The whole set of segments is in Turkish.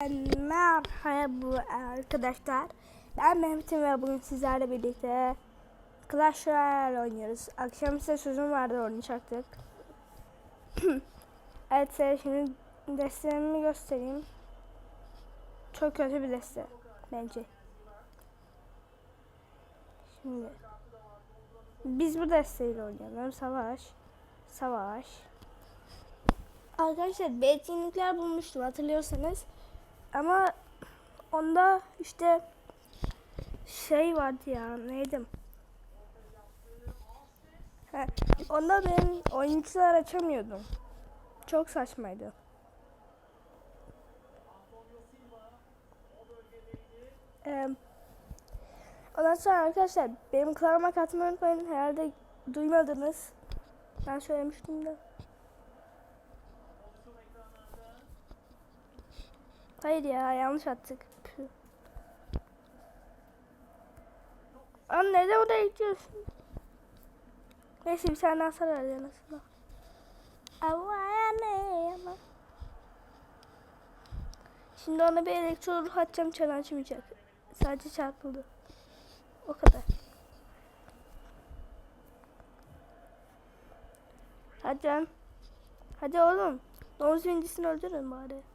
Merhaba arkadaşlar. Ben Mehmet'im ve bugün sizlerle birlikte Clash Royale oynuyoruz. Akşam size sözüm vardı oynayacaktık. evet size şimdi destemi göstereyim. Çok kötü bir deste bence. Şimdi biz bu desteğiyle oynayalım. Savaş. Savaş. Arkadaşlar etkinlikler bulmuştum hatırlıyorsanız. Ama onda işte şey vardı ya neydi? He, onda ben oyuncular açamıyordum. Çok saçmaydı. Ee, ondan sonra arkadaşlar benim kanalıma katmayı unutmayın. Herhalde duymadınız. Ben söylemiştim de. Hayır ya yanlış attık. Püh. Lan neden oraya gidiyorsun? Neyse bir tane daha sarar. Avaya ne ama. Şimdi ona bir elektro ruh atacağım çan açmayacak. Sadece çarpıldı. O kadar. Hadi lan. Hadi oğlum. Domuz birincisini öldürün bari.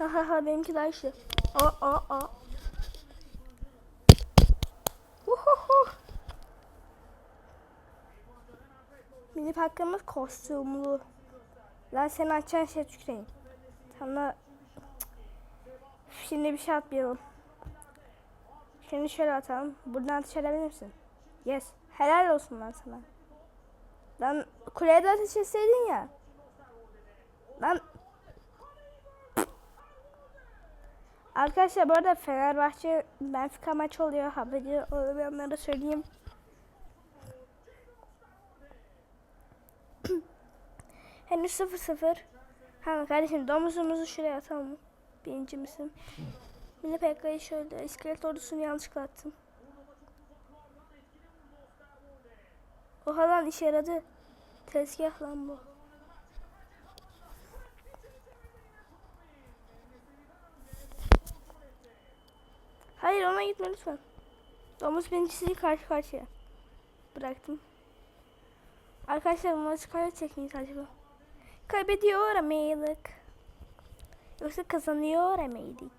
Ha ha ha benimki daha güçlü. Aa aa aa. Uhuhu. Mini hakkımız kostümlü. Lan sen açan şey tüküreyim. Sana. Şimdi bir şey atmayalım. Şimdi şöyle atalım. Buradan ateş edebilir misin? Yes. Helal olsun lan sana. Lan kuleye de ateş etseydin ya. Lan Arkadaşlar bu arada Fenerbahçe Benfica maç oluyor. Haberi olmayanlara söyleyeyim. Henüz 0-0. Ha kardeşim domuzumuzu şuraya atalım. Birinci misin? Mini Pekka'yı şöyle iskelet ordusunu yanlışlıkla attım. Oha lan işe yaradı. Tezgah lan bu. Hayır ona gitme lütfen. Domuz birincisi karşı karşıya. Bıraktım. Arkadaşlar bu maçı kaybedecek miyiz acaba? Kaybediyor mıydık? Yoksa kazanıyor mıydık?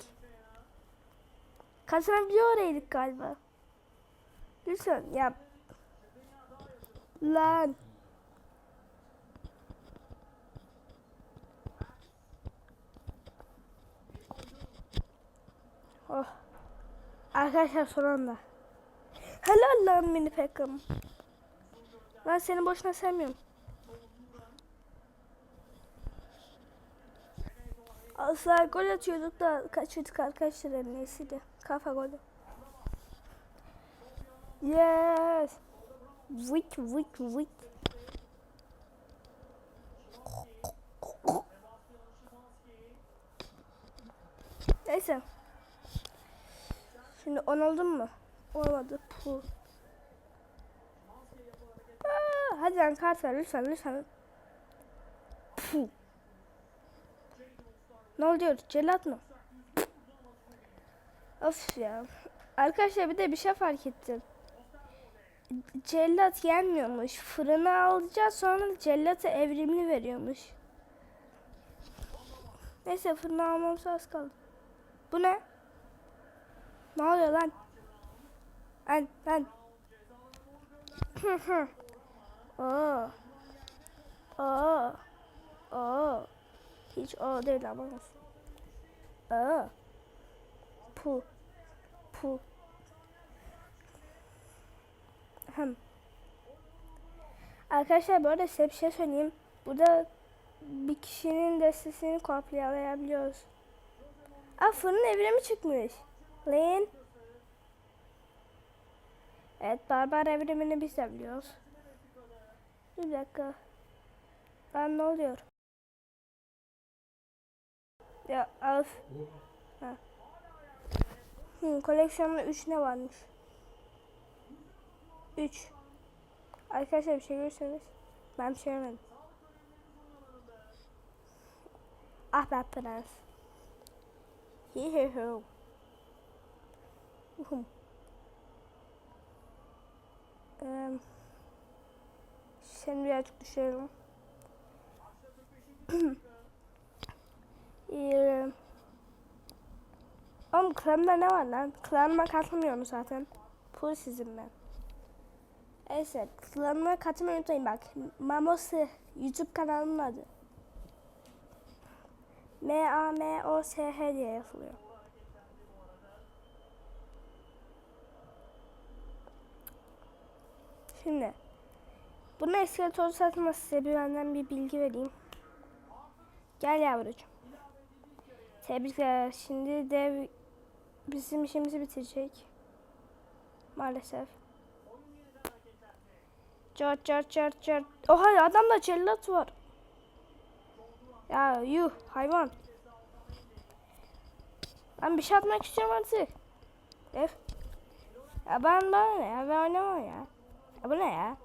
Kazanabiliyor mıydık galiba? Lütfen yap. Lan. Arkadaşlar son anda. Helal lan mini Pekkan. Ben seni boşuna sevmiyorum. Asla gol atıyorduk da kaçırdık arkadaşlar en iyisiydi. Kafa golü. Yes. Vık vık vık. Neyse. Şimdi on oldun mu? Olmadı. Puh. Aa, hadi lan kart ver lütfen lütfen. Puh. Ne oluyor? Celat mı? Of ya. Arkadaşlar bir de bir şey fark ettim. Cellat yenmiyormuş. Fırına alacağız sonra cellatı evrimli veriyormuş. Neyse fırına almamız az kaldı. Bu ne? Ne oluyor lan? Lan lan. Oo. Oo. Oo. Hiç o değil ama. Oo. Pu. Pu. Hem. Arkadaşlar bu arada size bir şey söyleyeyim. Burada bir kişinin destesini kopyalayabiliyoruz. Aa fırın evrimi çıkmış. Lan. Evet barbar evrimini biz de biliyoruz. Bir dakika. Lan ne oluyor? Ya af. Ha. Hı, koleksiyonda 3 ne varmış? 3. Arkadaşlar bir şey görürseniz. Ben bir şey görmedim. Ah be prens. Hihihu. Uhum. Şimdi birazcık düşelim. Eee, Oğlum klanımda ne var lan? Klanıma katılmıyorum zaten. Full sizin ben. Neyse klanıma katılmayı unutmayın bak. Mamosi YouTube kanalımın adı. M-A-M-O-S-H diye yazılıyor. Şimdi bunun eskilatoru satması size bir benden bir bilgi vereyim. Gel yavrucuğum. Tebrikler. Şimdi dev bizim işimizi bitirecek. Maalesef. Cart cart cart cart. Oha adamda cellat var. Ya yuh hayvan. Ben bir şey atmak istiyorum artık. Dev. Ya ben bana ne ya ben oynamam ya. Ya bu ne ya?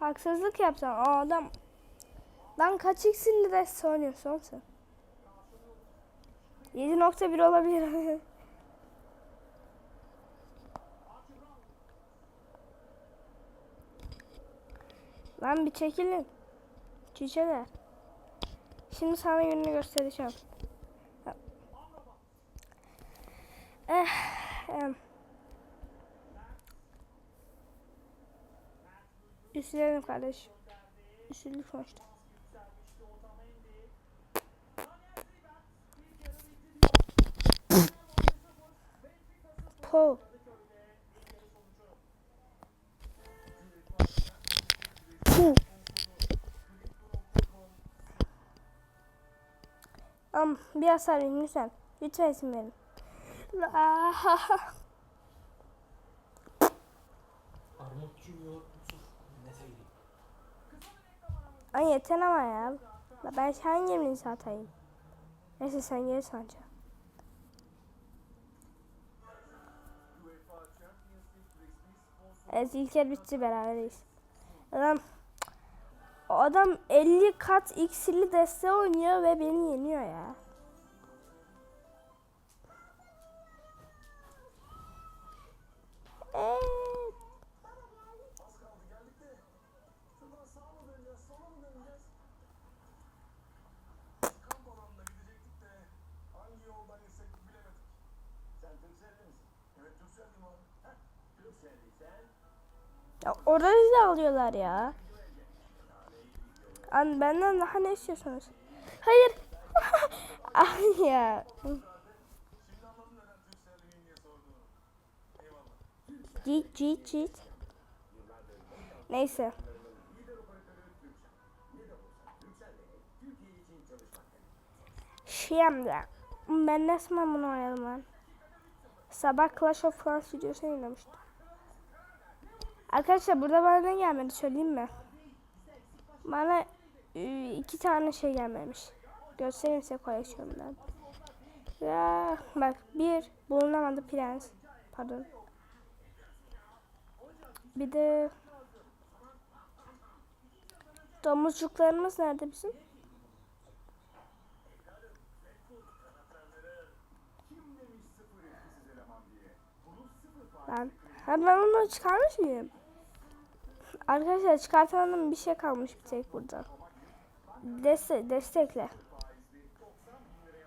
Haksızlık yapsan o adam. Lan kaç x'in de oynuyorsun sen? 7.1 olabilir. Lan bir çekilin. Cüceler. Şimdi sana yönünü göstereceğim. Eh, em. Üzülelim kardeş. Üzüldük sonuçta. Po. Puh. Am bir hasar verin lütfen. Lütfen isim verin. Armutçu Yusuf Ay yeter ama ya. Ben hangi satayım? Neyse sen gel sanca. Evet İlker bitti beraberiz. Adam adam 50 kat iksirli deste oynuyor ve beni yeniyor ya. Evet. Balonla gidecektik de hangi yoldan insek bilemedik. Sen Türkcelli misin? Evet Türkcelliyim abi. Heh, Türkcelliysen Ya orayı da alıyorlar ya. An benden daha ne istiyorsunuz? Hayır. Ay ya. Cheat cheat cheat. Neyse. Şimdi ben ne zaman bunu oynadım lan? Sabah Clash of Clans videosu yayınlamıştım. Arkadaşlar burada bana ne gelmedi söyleyeyim mi? Bana e, iki tane şey gelmemiş. Göstereyim size koleksiyonumdan. Ya bak bir bulunamadı prens. Pardon. Bir de domuzcuklarımız nerede bizim? Ben, ben onu çıkarmış mıyım? Arkadaşlar çıkartanın bir şey kalmış bir tek burada. Deste, destekle.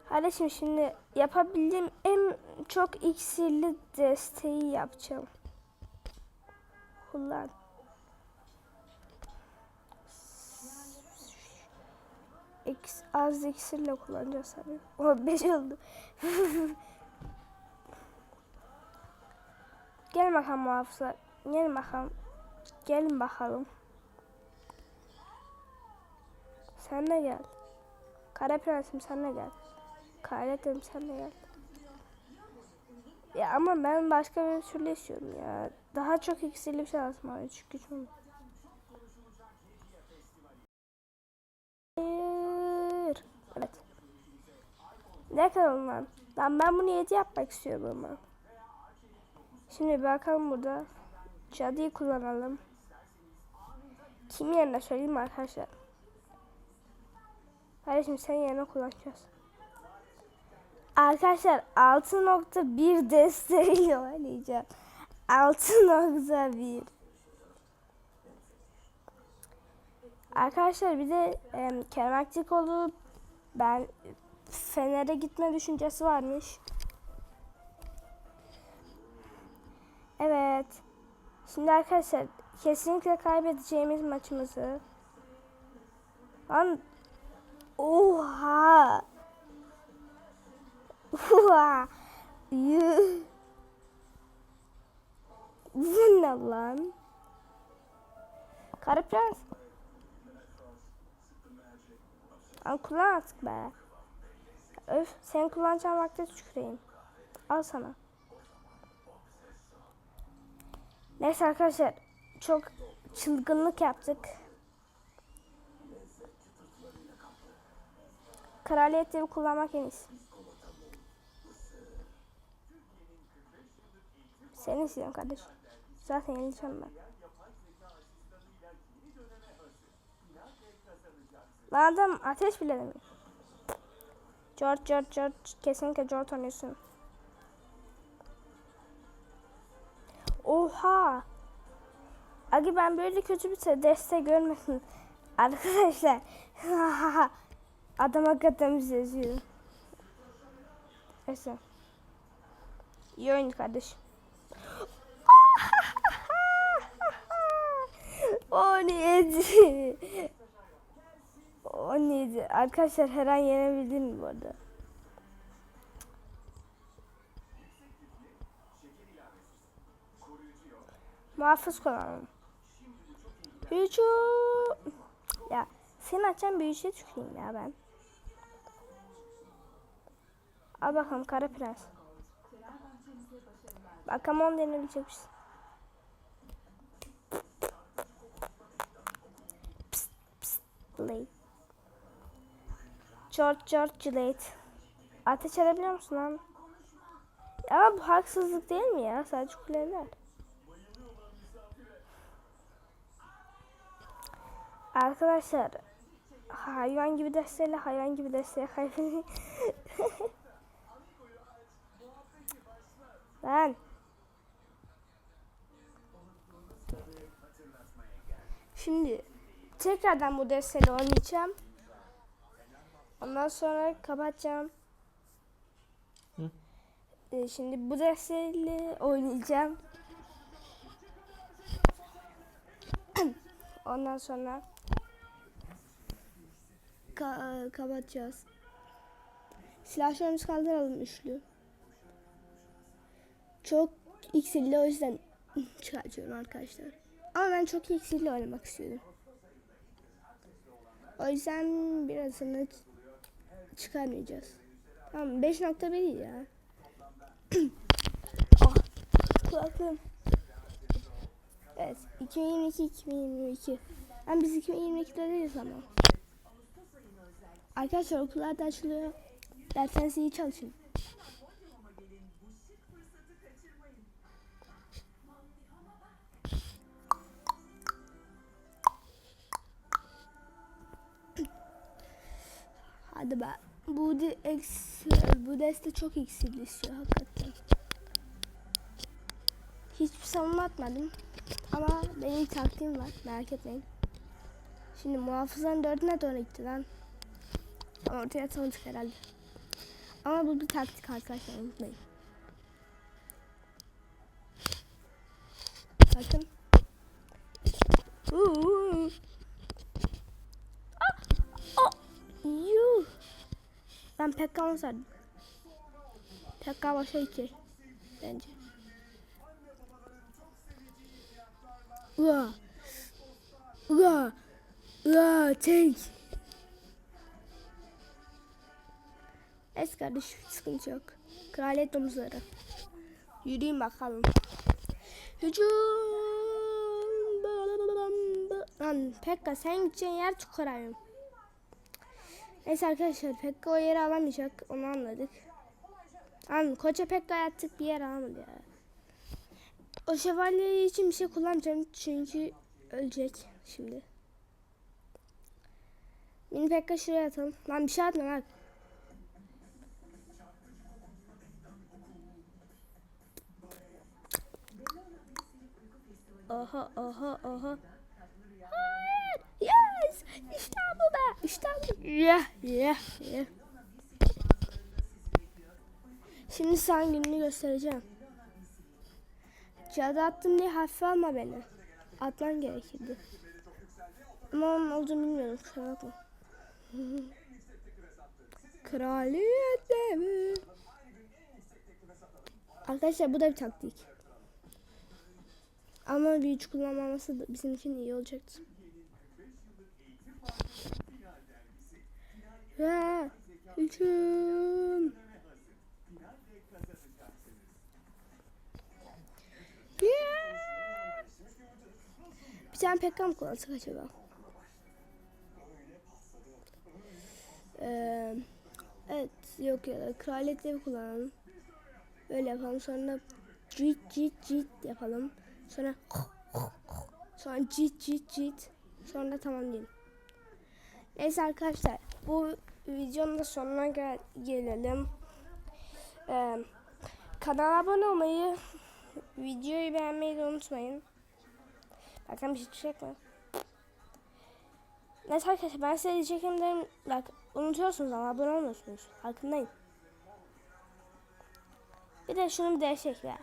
Kardeşim şimdi yapabildiğim en çok iksirli desteği yapacağım. Kullan. Eks, az iksirle kullanacağız tabii. O 5 oldu. Gel bakalım muhafızlar. Gel bakalım. Gelin bakalım. Sen de gel. Kara prensim sen de gel. Kayretim sen de gel. Ya ama ben başka bir türlü istiyorum ya. Daha çok iksirli bir şey lazım abi çünkü gücüm. Evet. Ne kadar lan? Lan ben bunu 7 yapmak istiyorum ama. Şimdi bakalım burada. Cadıyı kullanalım. Kim yerine söyleyeyim mi arkadaşlar? Kardeşim sen yerine kullanacağız. Arkadaşlar 6.1 desteğiyle oynayacağım. 6.1 Arkadaşlar bir de e, Kerem Aktürkoğlu ben Fener'e gitme düşüncesi varmış. Evet. Şimdi arkadaşlar kesinlikle kaybedeceğimiz maçımızı. Lan Oha. Oha. Yuh. Bu ne lan? Kara prens. Al kullan artık be. Öf sen kullanacağın vakte tüküreyim. Al sana. Neyse arkadaşlar çok çılgınlık yaptık. Kraliyetleri kullanmak en iyisi. Seni istiyorum kardeşim. Zaten yenileceğim ben. Lan ateş bile demiyor. George, George, George. Kesinlikle George oynuyorsun. Oha. Agi ben böyle kötü bir te- deste görmedim. Arkadaşlar. Adam hakikaten bizi eziyor. Neyse. İyi oyun kardeşim. o neydi? O neydi? Arkadaşlar her an yenebildim bu arada? Muhafız kullanalım. Büyücü. Ya sen açan büyücüye tüküreyim ya ben. Al bakalım kara prens. Bakalım on denebilecek misin? Blade. George George Blade. Ateş edebiliyor musun lan? Ama bu haksızlık değil mi ya? Sadece kuleler. Arkadaşlar hayvan gibi desteyle hayvan gibi desteğe hayvan Ben Şimdi tekrardan bu desteyle oynayacağım. Ondan sonra kapatacağım. Hı? Ee, şimdi bu desteyle oynayacağım. Ondan sonra ka- kapatacağız. Silahlarımızı kaldıralım üçlü. Çok iksirli o yüzden çıkartıyorum arkadaşlar. Ama ben çok iksirli oynamak istiyorum. O yüzden birazını çıkarmayacağız. Tamam 5.1 iyi ya. ah, kulaklığım. Evet 2022-2022. Ben biz 2022'de değiliz ama. Arkadaşlar okullar da açılıyor. Derseniz iyi çalışın. Hadi be. Bu de eks, bu deste çok iksirli istiyor hakikaten. Hiçbir savunma atmadım. Ama benim taktiğim var. Merak etmeyin. Şimdi muhafızların dördüne doğru gitti lan. Ama ortaya tanıdık herhalde. Ama bu bir taktik arkadaşlar unutmayın. Bakın. Uuu. Ah! Ah! Yuh! Ben Pekkan'ı sardım. Pekkan başa iki. Bence. Ua! Ua! Ua! Tank! Es kardeş sıkıntı yok. Kraliyet domuzları. Yürüyün bakalım. Hücum. Lan Pekka sen gideceğin yer arıyorum. Neyse arkadaşlar Pekka o yeri alamayacak. Onu anladık. Lan koca Pekka attık bir yer alamadı ya. O şövalye için bir şey kullanacağım çünkü ölecek şimdi. Mini Pekka şuraya atalım. Lan bir şey atma bak. Aha aha aha. Hayır. Yes. İşte bu be. İşte bu. Yeah yeah yeah. Şimdi sen gününü göstereceğim. Cadı attım diye hafife alma beni. Atman gerekirdi. Ama onun olduğunu bilmiyorum. Kusura bakma. Kraliyet devi. Arkadaşlar bu da bir taktik. Ama büyücü kullanmaması da bizim için iyi olacaktı. Ve hüküm. Yeah. Bir tane pekka mı kullansak acaba? Ee, evet yok ya da kraliyet devi kullanalım. Böyle yapalım sonra cit cit cit yapalım. Sonra sonra cit cit cit sonra tamam diyelim. Neyse arkadaşlar bu videonun da sonuna gel gelelim. Ee, kanala abone olmayı, videoyu beğenmeyi de unutmayın. Bakın bir şey çıkacak mı? Neyse arkadaşlar ben size diyeceğim derim. Bak unutuyorsunuz ama abone olmuyorsunuz. Farkındayım. Bir de şunu bir değişik ya.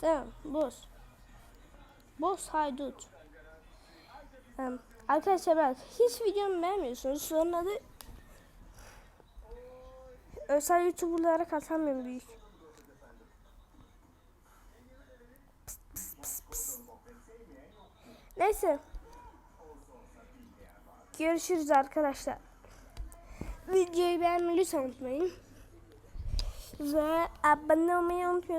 Tamam, boz. Boz haydut. Em, arkadaşlar bak, hiç videomu beğenmiyorsunuz. Sonra da özel youtuberlara katamıyorum büyük. Pıs, pıs, pıs, pıs. Neyse. Görüşürüz arkadaşlar. Videoyu beğenmeyi lütfen unutmayın. Ve abone olmayı unutmuyorsunuz.